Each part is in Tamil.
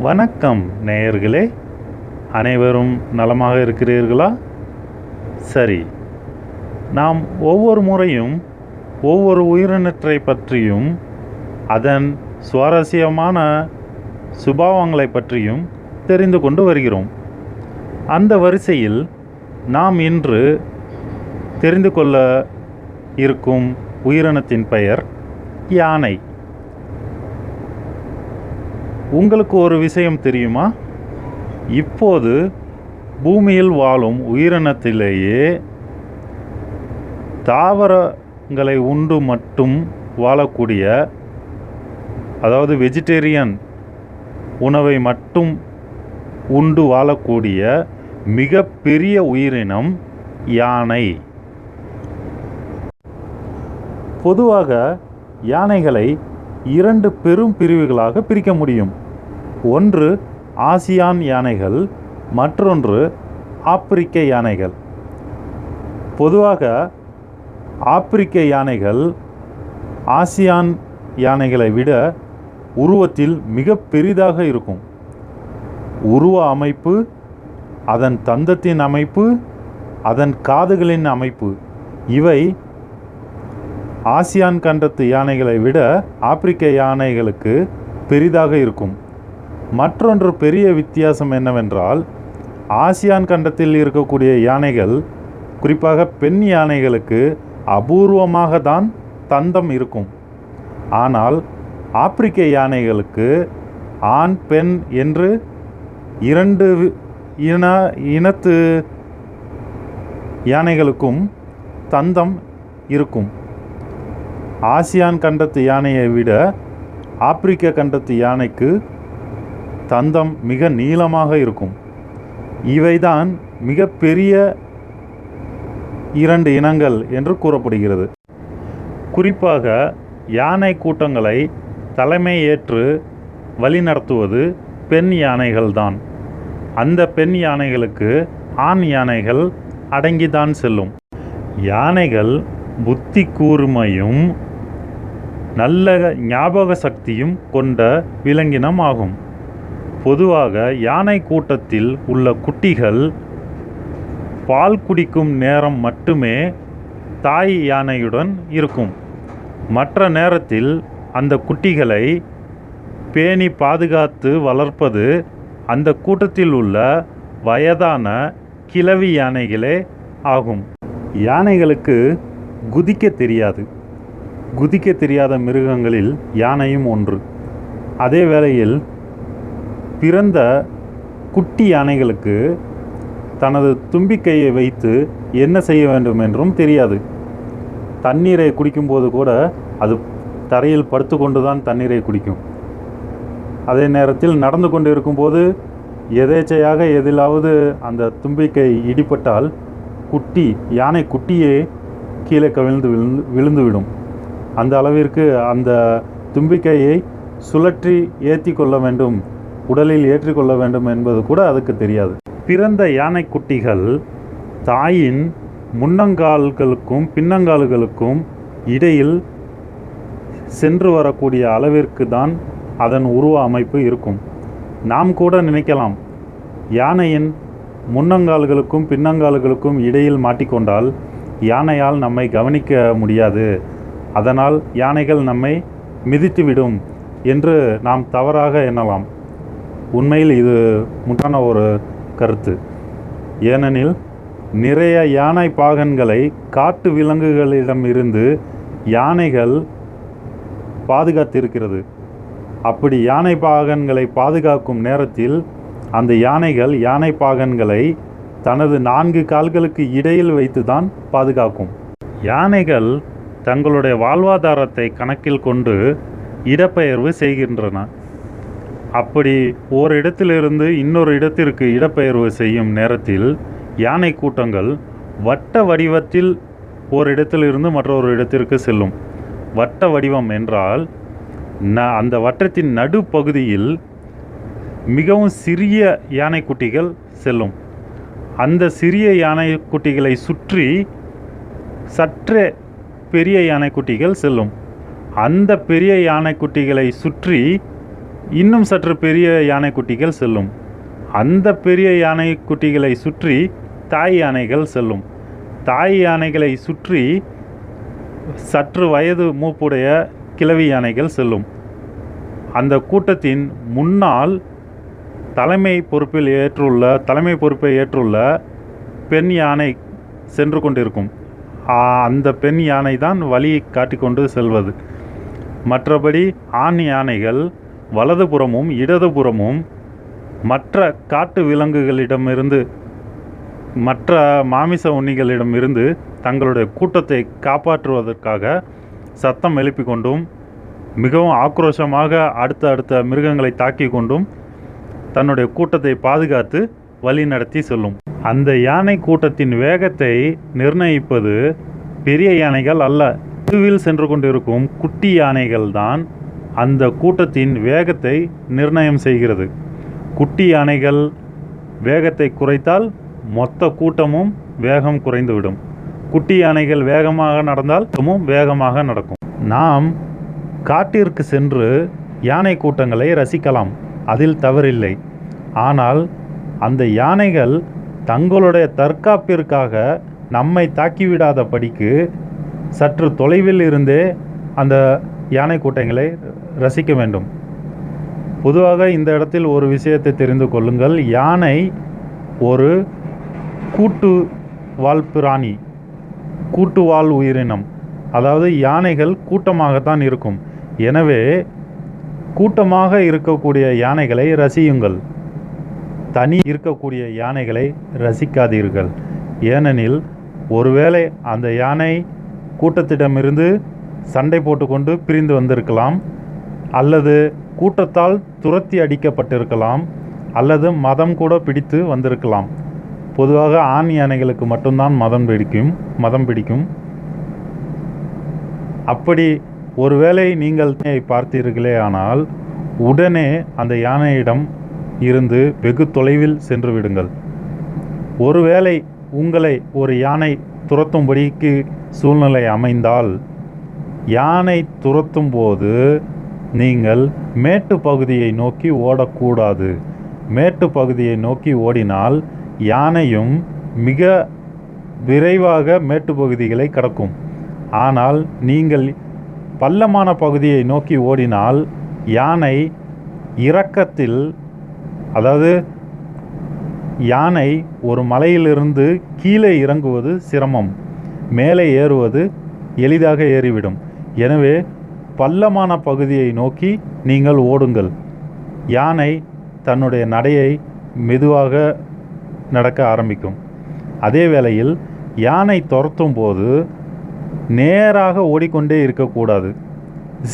வணக்கம் நேயர்களே. அனைவரும் நலமாக இருக்கிறீர்களா? சரி. நாம் ஒவ்வொரு முறையும் ஒவ்வொரு உயிரினத்தை பற்றியும் அதன் சுவாரஸ்யமான சுபாவங்களை பற்றியும் தெரிந்து கொண்டு வருகிறோம். அந்த வரிசையில் நாம் இன்று தெரிந்து கொள்ள இருக்கும் உயிரினத்தின் பெயர் யானை. உங்களுக்கு ஒரு விஷயம் தெரியுமா? இப்போது பூமியில் வாழும் உயிரினத்திலேயே தாவரங்களை உண்டு மட்டும் வாழக்கூடிய அதாவது வெஜிடேரியன் உணவை மட்டும் உண்டு வாழக்கூடிய மிக பெரிய உயிரினம் யானை. பொதுவாக யானைகளை இரண்டு பெரும் பிரிவுகளாக பிரிக்க முடியும். ஒன்று ஆசியான் யானைகள் மற்றொன்று ஆப்பிரிக்க யானைகள். பொதுவாக ஆப்பிரிக்க யானைகள் ஆசியான் யானைகளை விட உருவத்தில் மிக பெரிதாக இருக்கும். உருவ அமைப்பு அதன் தந்தத்தின் அமைப்பு அதன் காதுகளின் அமைப்பு இவை ஆசியான் கண்டத்து யானைகளை விட ஆப்பிரிக்க யானைகளுக்கு பெரிதாக இருக்கும். மற்றொன்று பெரிய வித்தியாசம் என்னவென்றால் ஆசியான் கண்டத்தில் இருக்கக்கூடிய யானைகள் குறிப்பாக பெண் யானைகளுக்கு அபூர்வமாக தான் தந்தம் இருக்கும். ஆனால் ஆப்பிரிக்க யானைகளுக்கு ஆண் பெண் என்று இரண்டு வி- இன இனத்து யானைகளுக்கும் தந்தம் இருக்கும். ஆசியான் கண்டத்து யானையை விட ஆப்பிரிக்க கண்டத்து யானைக்கு தந்தம் மிக நீளமாக இருக்கும். இவைதான் மிக பெரிய இரண்டு இனங்கள் என்று கூறப்படுகிறது. குறிப்பாக யானை கூட்டங்களை தலைமை ஏற்று வழிநடத்துவது பெண் யானைகள்தான். அந்த பெண் யானைகளுக்கு ஆண் யானைகள் அடங்கிதான் செல்லும். யானைகள் புத்தி கூர்மையும் நல்ல ஞாபக சக்தியும் கொண்ட விலங்கினம் ஆகும் பொதுவாக யானை கூட்டத்தில் உள்ள குட்டிகள் பால் குடிக்கும் நேரம் மட்டுமே தாய் யானையுடன் இருக்கும். மற்ற நேரத்தில் அந்த குட்டிகளை பேணி பாதுகாத்து வளர்ப்பது அந்த கூட்டத்தில் உள்ள வயதான கிழவி யானைகளே ஆகும். யானைகளுக்கு குதிக்க தெரியாது. குதிக்க தெரியாத மிருகங்களில் யானையும் ஒன்று. அதே வேளையில் பிறந்த குட்டி யானைகளுக்கு தனது தும்பிக்கையை வைத்து என்ன செய்ய வேண்டும் என்றும் தெரியாது. தண்ணீரை குடிக்கும்போது கூட அது தரையில் படுத்துக்கொண்டு தான் தண்ணீரை குடிக்கும். அதே நேரத்தில் நடந்து கொண்டு இருக்கும்போது எதேச்சையாக எதிலாவது அந்த தும்பிக்கை இடிபட்டால் குட்டி யானை குட்டியே கீழே கவிழ்ந்து விழுந்து விழுந்துவிடும். அந்த அளவிற்கு அந்த தும்பிக்கையை சுழற்றி ஏற்றி கொள்ள வேண்டும் உடலில் ஏற்றிக்கொள்ள வேண்டும் என்பது கூட அதுக்கு தெரியாது. பிறந்த யானை குட்டிகள் தாயின் முன்னங்கால்களுக்கும் பின்னங்கால்களுக்கும் இடையில் சென்று வரக்கூடிய அளவிற்கு தான் அதன் உருவ அமைப்பு இருக்கும். நாம் கூட நினைக்கலாம் யானையின் முன்னங்கால்களுக்கும் பின்னங்கால்களுக்கும் இடையில் மாட்டிக்கொண்டால் யானையால் நம்மை கவனிக்க முடியாது. அதனால் யானைகள் நம்மை மிதித்துவிடும் என்று நாம் தவறாக எண்ணலாம். உண்மையில் இது முட்டான ஒரு கருத்து. ஏனெனில் நிறைய யானை பாகன்களை காட்டு விலங்குகளிடமிருந்து யானைகள் பாதுகாத்திருக்கிறது. அப்படி யானை பாகன்களை பாதுகாக்கும் நேரத்தில் அந்த யானைகள் யானை பாகன்களை தனது நான்கு கால்களுக்கு இடையில் வைத்து தான் பாதுகாக்கும். யானைகள் தங்களுடைய வாழ்வாதாரத்தை கணக்கில் கொண்டு இடப்பெயர்வு செய்கின்றன. அப்படி ஓர் இடத்திலிருந்து இன்னொரு இடத்திற்கு இடப்பெயர்வு செய்யும் நேரத்தில் யானை கூட்டங்கள் வட்ட வடிவத்தில் ஓர் இடத்திலிருந்து மற்றொரு இடத்திற்கு செல்லும். வட்ட வடிவம் என்றால் ந அந்த வட்டத்தின் நடுப்பகுதியில் மிகவும் சிறிய யானைக்குட்டிகள் செல்லும். அந்த சிறிய யானைக்குட்டிகளை சுற்றி சற்றே பெரிய யானைக்குட்டிகள் செல்லும். அந்த பெரிய யானைக்குட்டிகளை சுற்றி இன்னும் சற்று பெரிய யானை குட்டிகள் செல்லும். அந்த பெரிய யானை குட்டிகளை சுற்றி தாய் யானைகள் செல்லும். தாய் யானைகளை சுற்றி சற்று வயது மூப்புடைய கிழவி யானைகள் செல்லும். அந்த கூட்டத்தின் முன்னால் தலைமை பொறுப்பில் ஏற்றுள்ள தலைமை பொறுப்பை ஏற்றுள்ள பெண் யானை சென்று கொண்டிருக்கும். அந்த பெண் யானை தான் வழியை காட்டிக்கொண்டு செல்வது. மற்றபடி ஆண் யானைகள் வலதுபுறமும் இடதுபுறமும் மற்ற காட்டு விலங்குகளிடமிருந்து மற்ற மாமிச உண்ணிகளிடமிருந்து தங்களுடைய கூட்டத்தை காப்பாற்றுவதற்காக சத்தம் எழுப்பி கொண்டும் மிகவும் ஆக்ரோஷமாக அடுத்த அடுத்த மிருகங்களை தாக்கி கொண்டும் தன்னுடைய கூட்டத்தை பாதுகாத்து வழி நடத்தி செல்லும். அந்த யானை கூட்டத்தின் வேகத்தை நிர்ணயிப்பது பெரிய யானைகள் அல்ல. இதுவில் சென்று கொண்டிருக்கும் குட்டி யானைகள் தான் அந்த கூட்டத்தின் வேகத்தை நிர்ணயம் செய்கிறது. குட்டி யானைகள் வேகத்தை குறைத்தால் மொத்த கூட்டமும் வேகம் குறைந்துவிடும். குட்டி யானைகள் வேகமாக நடந்தால் வேகமாக நடக்கும். நாம் காட்டிற்கு சென்று யானை கூட்டங்களை ரசிக்கலாம். அதில் தவறில்லை. ஆனால் அந்த யானைகள் தங்களுடைய தற்காப்பிற்காக நம்மை தாக்கிவிடாதபடிக்கு சற்று தொலைவில் இருந்தே அந்த யானை கூட்டங்களை ரசிக்க வேண்டும். பொதுவாக இந்த இடத்தில் ஒரு விஷயத்தை தெரிந்து கொள்ளுங்கள். யானை ஒரு கூட்டு வாழ் பிராணி கூட்டு வாழ் உயிரினம். அதாவது யானைகள் கூட்டமாகத்தான் இருக்கும். எனவே கூட்டமாக இருக்கக்கூடிய யானைகளை ரசியுங்கள். தனி இருக்கக்கூடிய யானைகளை ரசிக்காதீர்கள். ஏனெனில் ஒருவேளை அந்த யானை கூட்டத்திடமிருந்து சண்டை போட்டுக்கொண்டு பிரிந்து வந்திருக்கலாம் அல்லது கூட்டத்தால் துரத்தி அடிக்கப்பட்டிருக்கலாம் அல்லது மதம் கூட பிடித்து வந்திருக்கலாம். பொதுவாக ஆண் யானைகளுக்கு மட்டும்தான் மதம் பிடிக்கும் மதம் பிடிக்கும். அப்படி ஒருவேளை நீங்கள் பார்த்தீர்களே ஆனால் உடனே அந்த யானையிடம் இருந்து வெகு தொலைவில் சென்று விடுங்கள். ஒருவேளை உங்களை ஒரு யானை துரத்தும்படிக்கு சூழ்நிலை அமைந்தால் யானை துரத்தும் போது நீங்கள் மேட்டு பகுதியை நோக்கி ஓடக்கூடாது. மேட்டு பகுதியை நோக்கி ஓடினால் யானையும் மிக விரைவாக மேட்டு பகுதிகளை கடக்கும். ஆனால் நீங்கள் பள்ளமான பகுதியை நோக்கி ஓடினால் யானை இறக்கத்தில் அதாவது யானை ஒரு மலையிலிருந்து கீழே இறங்குவது சிரமம் மேலே ஏறுவது எளிதாக ஏறிவிடும். எனவே பள்ளமான பகுதியை நோக்கி நீங்கள் ஓடுங்கள். யானை தன்னுடைய நடையை மெதுவாக நடக்க ஆரம்பிக்கும். அதே வேளையில் யானை துரத்தும் போது நேராக ஓடிக்கொண்டே இருக்கக்கூடாது.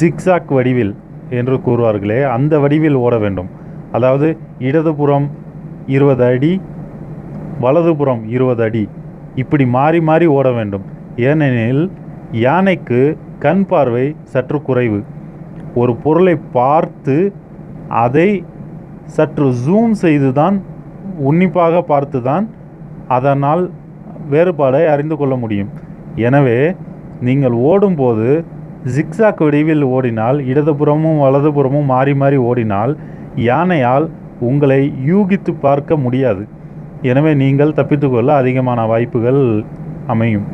சிக்ஸாக் வடிவில் என்று கூறுவார்களே அந்த வடிவில் ஓட வேண்டும். அதாவது இடதுபுறம் இருபது அடி வலதுபுறம் இருபது அடி. இப்படி மாறி மாறி ஓட வேண்டும். ஏனெனில் யானைக்கு கண் பார்வை சற்று குறைவு. ஒரு பொருளை பார்த்து அதை சற்று ஜூம் செய்து தான் உன்னிப்பாக பார்த்து தான் அதனால் வேறுபாடை அறிந்து கொள்ள முடியும். எனவே நீங்கள் ஓடும்போது ஜிக்ஸாக் வடிவில் ஓடினால் இடதுபுறமும் வலதுபுறமும் மாறி மாறி ஓடினால் யானையால் உங்களை யூகித்து பார்க்க முடியாது. எனவே நீங்கள் தப்பித்துக்கொள்ள அதிகமான வாய்ப்புகள் அமையும்.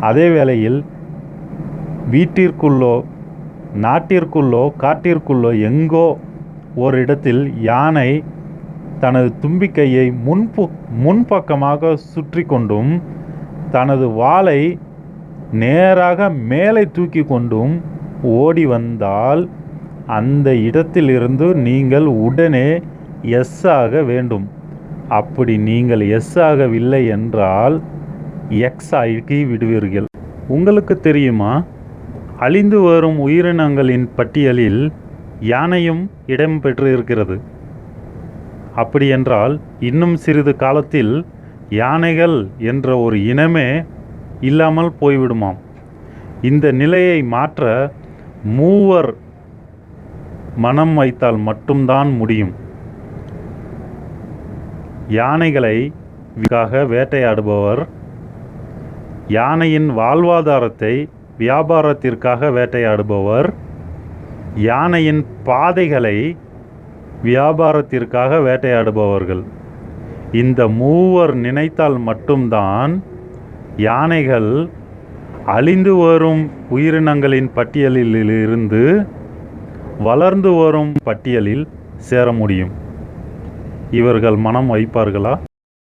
அதே வேளையில் வீட்டிற்குள்ளோ நாட்டிற்குள்ளோ காட்டிற்குள்ளோ எங்கோ ஒரு இடத்தில் யானை தனது தும்பிக்கையை முன்பு முன்பக்கமாக சுற்றி கொண்டும் தனது வாளை நேராக மேலே தூக்கி கொண்டும் ஓடி வந்தால் அந்த இடத்திலிருந்து நீங்கள் உடனே எஸ் ஆக வேண்டும். அப்படி நீங்கள் எஸ் ஆகவில்லை என்றால் எக்ஸ் ஆகி விடுவீர்கள். உங்களுக்கு தெரியுமா? அழிந்து வரும் உயிரினங்களின் பட்டியலில் யானையும் இடம் பெற்று இருக்கிறது அப்படியென்றால் இன்னும் சிறிது காலத்தில் யானைகள் என்ற ஒரு இனமே இல்லாமல் போய்விடுமாம். இந்த நிலையை மாற்ற மூவர் மனம் வைத்தால் மட்டும்தான் முடியும். யானைகளை வேட்டையாடுபவர் யானையின் வாழ்வாதாரத்தை வியாபாரத்திற்காக வேட்டையாடுபவர் யானையின் பாதைகளை வியாபாரத்திற்காக வேட்டையாடுபவர்கள். இந்த மூவர் நினைத்தால் மட்டும்தான் யானைகள் அழிந்து வரும் உயிரினங்களின் பட்டியலில் இருந்து வளர்ந்து வரும் பட்டியலில் சேர முடியும். இவர்கள் மனம் வைப்பார்களா?